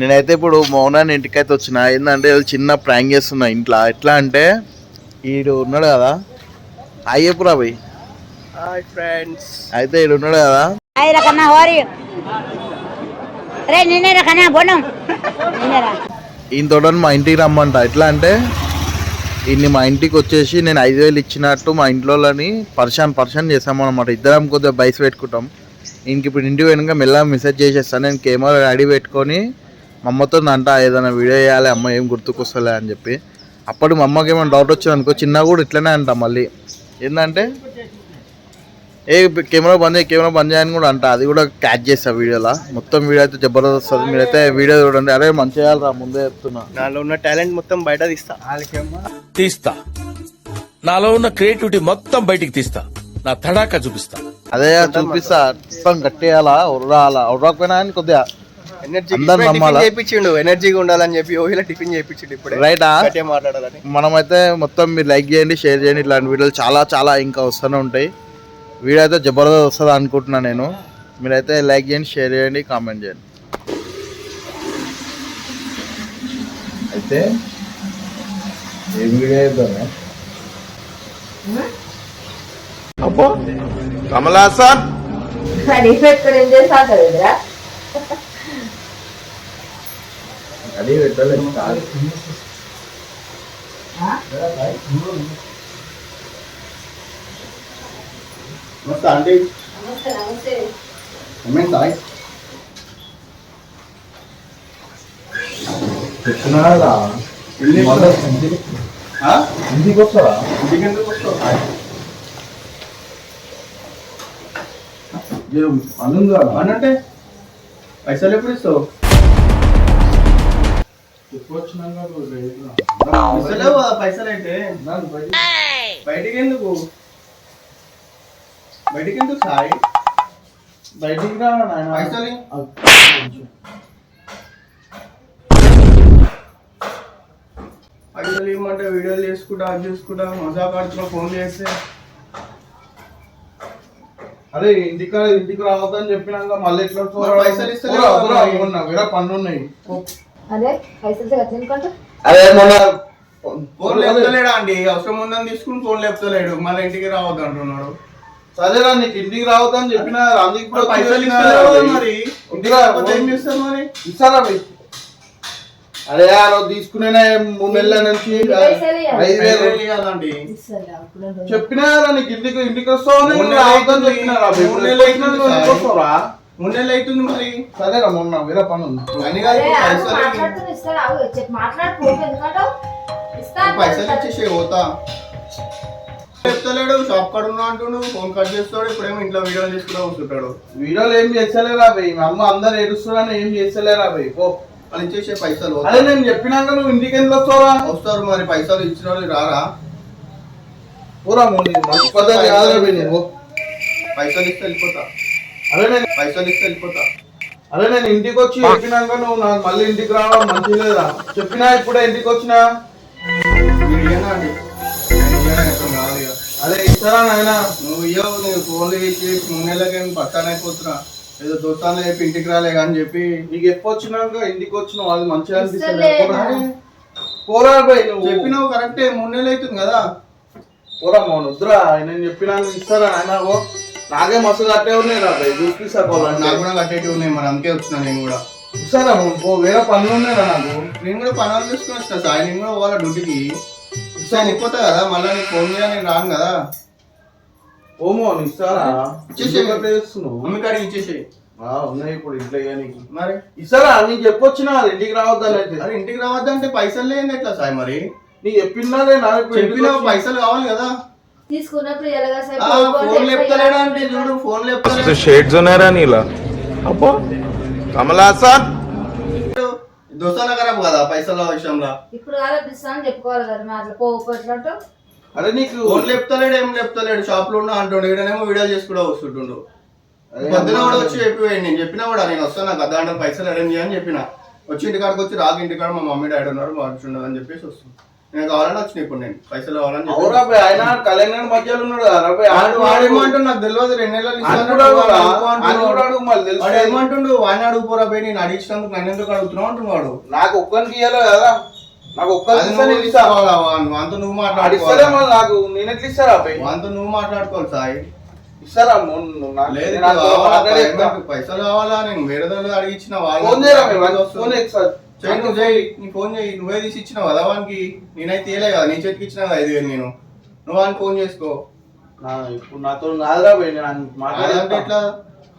నేనైతే ఇప్పుడు మౌనాన్ని ఇంటికైతే వచ్చిన. ఏంటంటే చిన్న ప్రాంక్ చేస్తున్నా ఇంట్లో. ఎట్లా అంటే ఈడు ఉన్నాడు కదా. అయ్యపురా పోయి హాయ్ ఫ్రెండ్స్ అయితే ఈడు ఉన్నాడు కదా. Ay, rakana, hori. Re, nene, rakana, bonum. Nene, ra. ఈయన తోడని మా ఇంటికి రమ్మంట. ఎట్లా అంటే ఇన్ని మా ఇంటికి వచ్చేసి నేను ఐదు వేలు ఇచ్చినట్టు మా ఇంట్లోని పర్షన్ పర్షన్ చేసామన్నమాట ఇద్దరం కొద్దిగా బైస్ పెట్టుకుంటాం. ఇంక ఇప్పుడు ఇంటికి వెనుక మెల్లగా మెసేజ్ చేసేస్తాను నేను కెమెరా రెడీ పెట్టుకొని మా అమ్మతో అంట ఏదైనా వీడియో చేయాలి అమ్మ ఏం గుర్తుకొస్తలే అని చెప్పి. అప్పుడు మా అమ్మకి ఏమైనా డౌట్ వచ్చింది అనుకో చిన్న కూడా ఇట్లనే అంట మళ్ళీ. ఏంటంటే ఏ కెమెరా బంద్ చేయి కెమెరా బంద్ చేయని కూడా అంట. అది కూడా క్యాచ్ చేస్తా వీడియోలో. మొత్తం వీడియో అయితే జబర్దస్త్ వస్తుంది. మీరైతే వీడియో చూడండి. అరే మంచిగా చేయాలిరా ముందే చెప్తున్నా. నాలో ఉన్న టాలెంట్ మొత్తం బయట తీస్తా. తీస్తా. నాలో ఉన్న క్రియేటివిటీ మొత్తం బయటికి తీస్తా. నా తడాకా చూపిస్తా. అదే చూపిస్తా. మొత్తం కట్టేయాలా ఉర్రాలా ఉర్రాకపోయినా అని కొద్దిగా ఎనర్జీ చేయించిండు. ఎనర్జీగా ఉండాలని చెప్పి ఓహిలా టిఫిన్ చేయించిండు ఇప్పుడే. రైటా మాట్లాడాలని. మనమైతే మొత్తం మీరు లైక్ చేయండి షేర్ చేయండి. ఇట్లాంటి వీడియోలు చాలా చాలా ఇంకా వస్తూనే ఉంటాయి. వీడియో అయితే జబర్దస్త్ వస్తుంది అనుకుంటున్నా నేను. మీరైతే లైక్ చేయండి షేర్ చేయండి కామెంట్ చేయండి. అయితే ఏం వీడియో అబ్బో చేస్తావు కదరా అది పెట్టలేదు మస్తు అంటే నమస్తే నమస్తే. చెప్తున్నారా? ఇంటికి వస్తారా? అనుందా అనంటే పైసలు ఎప్పుడు ఇస్తావు? పైసలు అయితే. బయటికి ఎందుకు? బయటికి ఎందుకు సాయి? బయటికి రా నాయన? పైసలు ఇ- పైసలు ఇవ్వమంటే వీడియోలు చేసుకుంటా అది చేసుకుంటా మజా ఆడుతున్నా ఫోన్ చేస్తే. అరే ఇంటికి ఇంటికి రావద్దని చెప్పినాక మళ్ళీ ఎట్లా పైసలు. ఉన్నా, వేరే పనులు ఉన్నాయి? అదే పైసలు అదే మొన్న ఫోన్ లేపుతలేడా అండి? అవసరం ఉందని తీసుకుని ఫోన్ లేపుతలేడు. మళ్ళీ ఇంటికి రావద్దు అంటున్నాడు. సరేరా నీకు ఇంటికి రావద్దని చెప్పిన అందుకు పైసలు కదా మరి. ఇంటికి రాకపోతే ఏం చేస్తారు మరి? ఇస్తారా మరి? అరే ఆ రోజు తీసుకునే మూడు నెలల నుంచి. ఐదు వేలు. చెప్పినారా నీకు ఇంటికి ఇంటికి వస్తావని మూడు రావద్దని నెలలు చెప్పినారా అవుతుంది. మూడు నెలలు వస్తావురా? మూడు నెలలు అవుతుంది మరి. సరేరా మొన్న వేరే పని ఉంది. పైసలు ఇచ్చేసే పోతా. చెప్తలేడు షాప్ కాడ ఉన్నా అంటుండు ఫోన్ కట్ చేస్తాడు ఇప్పుడేమో ఇంట్లో వీడియోలు తీసుకుంటా కూర్చుంటాడు. వీడియోలు ఏం చేస్తలేరా భయ్ మా అమ్మ అందరు ఏడుస్తున్నారని ఏం చేస్తలేరా భయ్ పో. వాళ్ళు ఇచ్చేసే పైసలు అదే నేను చెప్పినాక నువ్వు ఇంటికి ఎందుకు వస్తావా వస్తారు మరి పైసలు ఇచ్చిన వాళ్ళు రారా? పూరా మంచి పద్ధతి కాదురా భయ్ నువ్వు పైసలు ఇస్తే వెళ్ళిపోతా. అదే నేను పైసలు ఇస్తే వెళ్ళిపోతా. అదే నేను ఇంటికి వచ్చి చెప్పినాక నువ్వు నాకు మళ్ళీ ఇంటికి రావడం మంచిది లేదా? చెప్పినా ఇప్పుడే ఇంటికి వచ్చినా? అదే ఇస్తారా నాయనా? నువ్వు ఇయ్యవు నేను ఫోన్లు చేసి మూడు నెలలకి పక్కన అయిపోతున్నా. ఏదో దోస్తాను చెప్పి ఇంటికి రాలే అని చెప్పి నీకు ఎప్పుడు వచ్చినాక ఇంటికి వచ్చినావు అది మంచిగా అనిపిస్తుంది ఇస్తలే. పోరా. పోరా భయ్ నువ్వు. చెప్పినావు కరెక్టే మూడు నెలలు అవుతుంది కదా. పోరా మౌన్ వద్దురా. నేను చెప్పినాక ఇస్తారా నాయనా? ఓ నాకే మస్తు కట్టే ఉన్నాయి రా భయ్ చూపిస్తా నాకు కూడా కట్టేటివి ఉన్నాయి మరి అందుకే వచ్చినా నేను కూడా. ఇస్తారా వేరే పనులు ఉన్నాయిరా నాకు. నేను కూడా పనులు తీసుకుని వచ్చిన సాయి నేను కూడా పోవాలా డ్యూటీకి? ఇస్తాను వెళ్ళిపోతా కదా మళ్ళీ నీకు ఫోన్ చేయాలి నేను రాను కదా. ఓ మౌన్ ఇస్తారా? చేస్తున్నావు? మమ్మీ కాడికి ఇచ్చేసి ఉన్నాయి ఇప్పుడు ఇంట్లో ఇయ్యనీకి. మరి? ఇస్తారా? నీకు చెప్పొచ్చినా ఇంటికి రావద్దని అరే ఇంటికి రావద్దంటే పైసలు లేని ఎట్లా సాయి మరి? నీకు చెప్పినారే నా ఇప్పుడు ఇంటికి చెప్పిన పైసలు కావాలి కదా. తీసుకున్నప్పుడు ఎలాగా ఆ, ఫోన్ లేపుతలేడా అంటే చూడు ఫోన్ లేపుతలేడు షేడ్స్ ఉన్నారా నీలా? అబ్బో. కమలాసన్ దోస్తాన ఖరాబ్ కదా పైసల విషయంలో? ఇప్పుడు ఆలోచిస్తా అని చెప్పుకోవాలి కదా అట్లా? అరే నీకు ఫోన్ లేపుతలేడు ఏం లేపుతలేడు షాప్లో ఉన్నా అంటుండు ఈడనేమో వీడియో చేసి కూడా వస్తుంటుండు పొద్దున కూడా వచ్చి చెప్పి నేను చెప్పినా కూడా నేను వస్తాను నాకు అర్ధ గంట పైసలు అరేంజ్ చేయని చెప్పిన. వచ్చి ఇంటికాడికి వచ్చి రాకు ఇంటికాడ మా మమ్మీ డాడీ ఉన్నారు వాడుచుండదు అని చెప్పేసి వస్తుంది. నేను కావాలని వచ్చిన ఇప్పుడు నేను. పైసలు కావాలని చెప్పి. అవురా బే, ఆయన కళ్యాణ్ మధ్యలో ఉన్నాడు కదా రా బే, ఆయన వాడు ఏమంటుండు నాకు తెలియదు రెండు నెలలు ఆయన ఇస్తాను కూడా అడుగురా, వాడు అనుకో ఆయన అంటున్నాడు. కూడా అడుగు మళ్ళీ తెలుసు. వాడు ఏమంటుండు వాడిని అడుగుపోరా పోయి నేను అడిగినందుకు నన్ను ఎందుకు అడుగుతున్నావు అంటున్నాడు నాకు ఒక్కరికి ఇయ్యాలి కదా. నాకు ఒక్కరికి అది ఇస్తే నువ్వు ఇస్తా. తీసుకోవాలా నువ్వు మళ్ళీ నాకు నేను ఎట్లా ఇస్తారా బే? వానితో నువ్వు మాట్లాడుకోవాలి సాయి. ఇస్తారా మొన్న నువ్వు నాకు- లేదు నేను నాకు కావాలా, మాట్లాడి చెప్తా. పైసలు- కావాలా? నేను వేరే దగ్గర అడిగించిన వాళ్ళు ఫోన్ చేయరా ఫోన్ ఎక్సా చేయి నువ్వు చేయి నీ ఫోన్ చేయి. నువ్వే తీసి ఇచ్చినావు కదా వానికి. నేనైతే తీయలే కదా. నీ చేతికి ఇచ్చినా కదా ఐదు వేలు నేను. నువ్వు వానికి ఫోన్ చేసుకో. నా ఇప్పుడు నాతో కాదురా బే, నేను మాట్లాడి అదంటే ఎట్లా?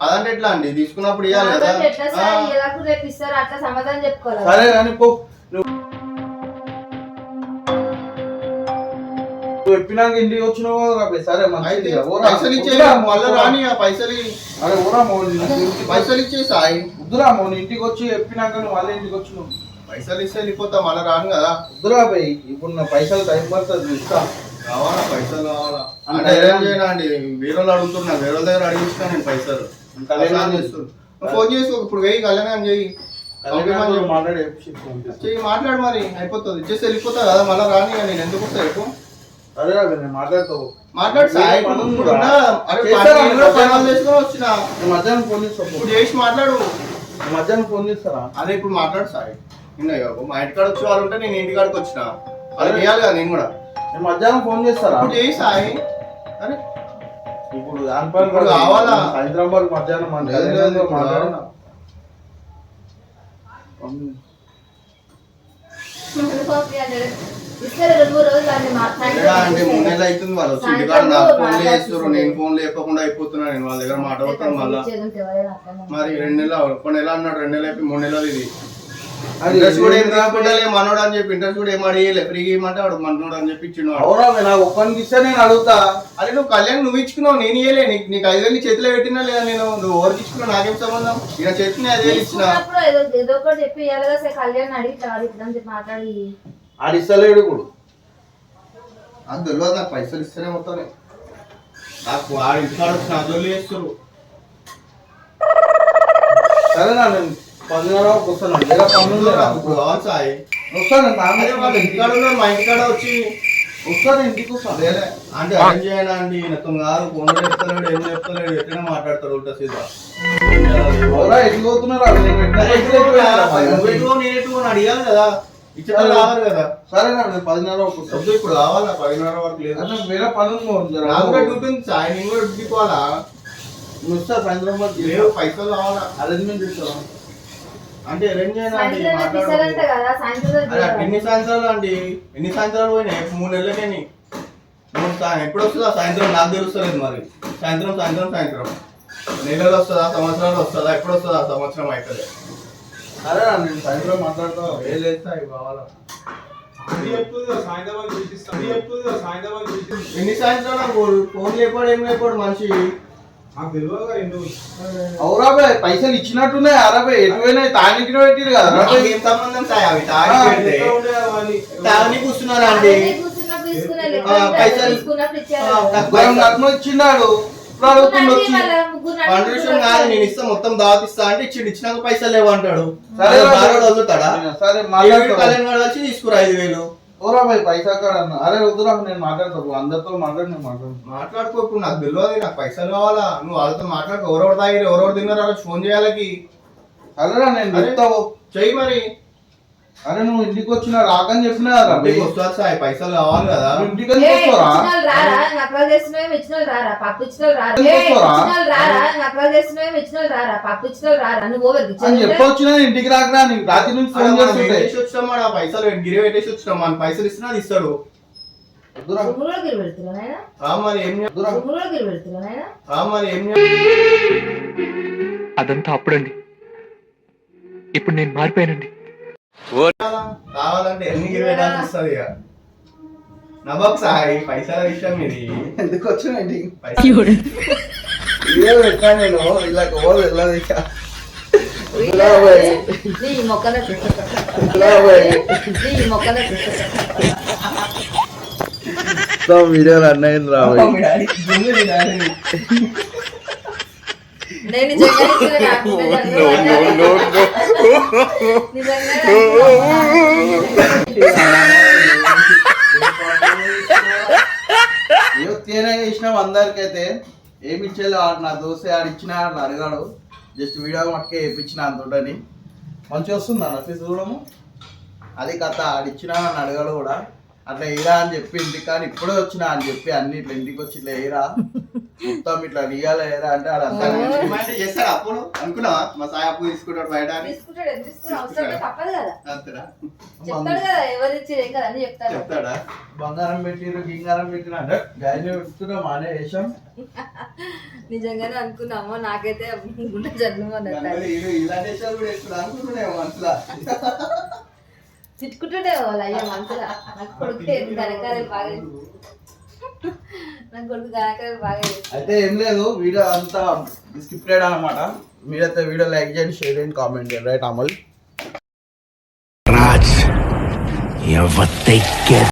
అదంటే ఎట్లా అండి? తీసుకున్నప్పుడు ఇవ్వాలి కదా. సమాధానం చెప్పుకోవాలి? సరే కానీ పో. చెప్పినాక ఇంటికి వచ్చినావు కదా సరే మంచిది. ఓరా, పైసలు ఇచ్చే మళ్ళీ. రాని ఆ పైసలు. అరే ఊరా మోని పైసలు ఇచ్చే సాయి వద్దురా మోని ఇంటికి వచ్చి చెప్పినాక నువ్వు మళ్ళీ ఇంటికి వచ్చినావు పైసలు ఇస్తే వెళ్ళిపోతా మళ్ళీ రాను కదా. వద్దురా బై ఇప్పుడు నా పైసలు టైం పడుతుంది ఇస్తా కావాలా పైసలు కావాలా? అంటే చేయనా అండి? వేరే వాళ్ళు అడుగుతున్నా వేరే వాళ్ళ దగ్గర అడిగిస్తున్నా నేను పైసలు. ఫోన్ చేసుకో ఇప్పుడు వెయ్యి కళ్యాణం చేయి మాట్లాడి మాట్లాడు మరి అయిపోతుంది. ఇచ్చేసి వెళ్ళిపోతా కదా మళ్ళీ రాని నేను. ఎందుకు వస్తా చెప్పు. నేను మాట్లాడతావు మాట్లాడు సాయి. ఉన్నా. అరే కూడా చేసుకొని వచ్చిన. నేను మధ్యాహ్నం ఫోన్ చేస్తా ఇప్పుడు చేసి మాట్లాడు. మధ్యాహ్నం ఫోన్ చేస్తారా? అదే ఇప్పుడు మాట్లాడు సాయి. నిన్న మా ఇంటికాడ వచ్చే వాళ్ళు ఉంటే నేను ఇంటికాడికి వచ్చిన. అది చేయాలి కదా నేను కూడా. నేను మధ్యాహ్నం ఫోన్ చేస్తారా? ఇప్పుడు చేయి సాయి. అరే. ఇప్పుడు దాని పని కావాలా? వరకు మధ్యాహ్నం అంటే మూడు నెలలు అవుతుంది వాళ్ళు వచ్చి నాకు ఫోన్ చేస్తారు నేను ఫోన్ లేపకుండా అయిపోతున్నా నేను వాళ్ళ దగ్గర మాట మళ్ళా. మరి రెండు నెలలు ఒక నెల అన్నాడు రెండు నెలలు అయిపోయి మూడు నెలలు ఇది. అది ఇంట్రెస్ట్ కూడా ఏం రాకుండా మనోడు అని చెప్పి ఇంట్రెస్ట్ కూడా ఏం అడిగలే ఫ్రీగా ఇవ్వమంటే వాడు మనోడు అని చెప్పి ఇచ్చిండు నాకు ఒక్కరికి ఇస్తే నేను అడుగుతా. అరే నువ్వు కళ్యాణ్ నువ్వు ఇచ్చుకున్నావు నేను ఇయ్యలే. నీకు నీకు ఐదు వేలు చేతిలో పెట్టినా లేదా నేను? నువ్వు ఎవరికి ఇచ్చుకున్నావు? నాకేం సంబంధం? ఇక చేతిని ఐదు వేలు ఇచ్చిన. ఆడిస్తలేడు ఇప్పుడు నాకు తెలియదు నాకు పైసలు ఇస్తేనే మొత్తం నాకు వాడి ఇంటికాడ అదోళ్ళు చేస్తారు సరేనా నేను పదిన్నర వరకు వస్తాను లేదా పనులు ఇప్పుడు సాయి వస్తాను వాళ్ళ ఇంటికాడ ఉన్నారు మా ఇంటికాడ వచ్చి వస్తాను ఇంటికి వస్తాను అదేలే అంటే అరేంజ్ చేయనా అండి నాతో కాదు ఫోన్ చెప్తలేడు ఏం చెప్తలేడు ఎట్లనే మాట్లాడతాడు ఉల్టా సీదా ఎవరా ఎటు పోతున్నారు నేను అడిగాను కదా కదా. పదిన్నర వద్దు ఇప్పుడు కావాలా పదిన్నర వరకు లేదు. అన్న వేరే పనులు. నాకు కూడా డ్యూటీ ఉంది సాయి నేను కూడా డ్యూటీ పోవాలా? నువ్వు వస్తా సాయంత్రం వరకు లేవు పైసలు కావాలా అరేంజ్మెంట్ చేస్తావా? అంటే అరేంజ్. ఎన్ని సంవత్సరాలు అండి ఎన్ని సంవత్సరాలు పోయినాయి? మూడు నెలలకేని మూడు ఎప్పుడు వస్తుందా? సాయంత్రం నాకు తెలుస్తలేదు మరి. సాయంత్రం సాయంత్రం సాయంత్రం. నెలలు వస్తుందా? సంవత్సరాలు వస్తుందా? ఎప్పుడు వస్తుందా? సంవత్సరం అవుతుంది సరేనా నేను సాయంత్రం మాట్లాడతా కావాలా ఎన్ని సాయంత్రాలు ఫోన్ లేపాడు ఏం లేపాడు మనిషి. నాకు తెలియదు కదా ఎన్నో అవురా బే పైసలు ఇచ్చినట్టున్నాయి అరవై ఎటు పోయినాయి? తానికి పెట్టిరు కదా ఏం సంబంధం సాయి అవి తాగి కూర్చున్నారా అండి. పైసలు- ఇచ్చినాడు అడుగుతుండు వచ్చి పని విషయం కాదు నేను ఇస్తా మొత్తం దావతిస్తా అంటే ఇచ్చి ఇచ్చినాక పైసలు లేవు అంటాడు సరే బాగా వదులుతాడా? సరే కళ్యాణ్ గారు వచ్చి తీసుకురా ఐదు వేలు. ఓరా భాయ్ పైసా కాడ అన్న. అరే వద్దురా నేను మాట్లాడతా అందరితో మాట్లాడి నేను మాట్లాడు మాట్లాడుకో ఇప్పుడు నాకు తెలియదు నాకు పైసలు కావాలా? నువ్వు వాళ్ళతో మాట్లాడుకో. ఎవరెవరు తాగిరు ఎవరెవరు తిన్నారు అలా ఫోన్ చేయాలకి. అరేరా నేను చెయ్యి మరి. అరే నువ్వు ఇంటికి వచ్చిన రాకని చెప్పినా కదా వస్తారు సాయి పైసలు కావాలి కదా. ఇంటికి నకలు చేస్తున్నావు రారా? పప్పు రారా? రారా? నకలు చేస్తున్నావు రారా? పప్పు రారా? నువ్వు ఓవర్ అని చెప్పొచ్చినా ఇంటికి రాకరా నీకు రాత్రి నుంచి ఫోన్ మనం చేస్తుంటే. మన పైసలు గిరి పెట్టేసి వచ్చినాం. మన పైసలు ఇస్తున్నా అది ఇస్తాడు. అదంతా అప్పుడండి. ఇప్పుడు నేను మారిపోయానండి. కావాలంటే ఎన్ని గిరి పెట్టాల్సి వస్తుంది ఇక నవ్వకు సాయి పైసల విషయం ఇది ఎందుకు వచ్చిన ఇంటికి పైసలు ఇదే పెట్టా నేను ఇలా ఓవర్ వెళ్ళదు ఇక నీ మొక్కల నీ మొక్కల వీడియో రన్ అయింది నేను చేసినాం అందరికైతే ఏమి ఇచ్చేది ఆడు నా దోశ ఆడు ఇచ్చిన ఆడు అడిగాడు. జస్ట్ వీడియో మట్టుకే వేయించిన అంతటని మంచిగా వస్తుంది? అన్న చూడము? అది కథ ఆడిచ్చినా అని అడగడు కూడా. అట్లా వేయరా అని చెప్పింది కానీ ఇప్పుడే వచ్చినా అని చెప్పి అన్ని ఇట్లా ఇంటికి వచ్చి ఇట్లా వేయరా మొత్తం ఇట్లా రియాల వేయరా అంటే ఆడ అంతా చేస్తాడు అప్పుడు? అనుకున్నావా? మా సాయి అప్పు తీసుకుంటాడు బయట అని. తీసుకుంటాడు ఎందుకు తీసుకుని అవసరం లేదు, తప్పదు కదా. అంతేనా? చెప్తాడు బంగారం పెట్టిరు గింగారం పెట్టిరు అంటే పెడుతున్నా మానే వేసాం నిజంగానే అనుకున్నామో నాకైతే జన్మ ఇలాంటి విషయాలు కూడా అనుకుంటున్నావు మనసులో తిట్టుకుంటుండే వాళ్ళు అయ్యా మనసులో నాకు కొడుకు గనకాలు బాగా నాకు కొడుకు గనకాలు బాగా. అయితే ఏం లేదు వీడియో అంతా స్క్రిప్టెడ్ అనమాట మీరైతే వీడియో లైక్ చేయండి షేర్ చేయండి కామెంట్ చేయండి. రైట్ అమల్? రాజ్ ఎవరు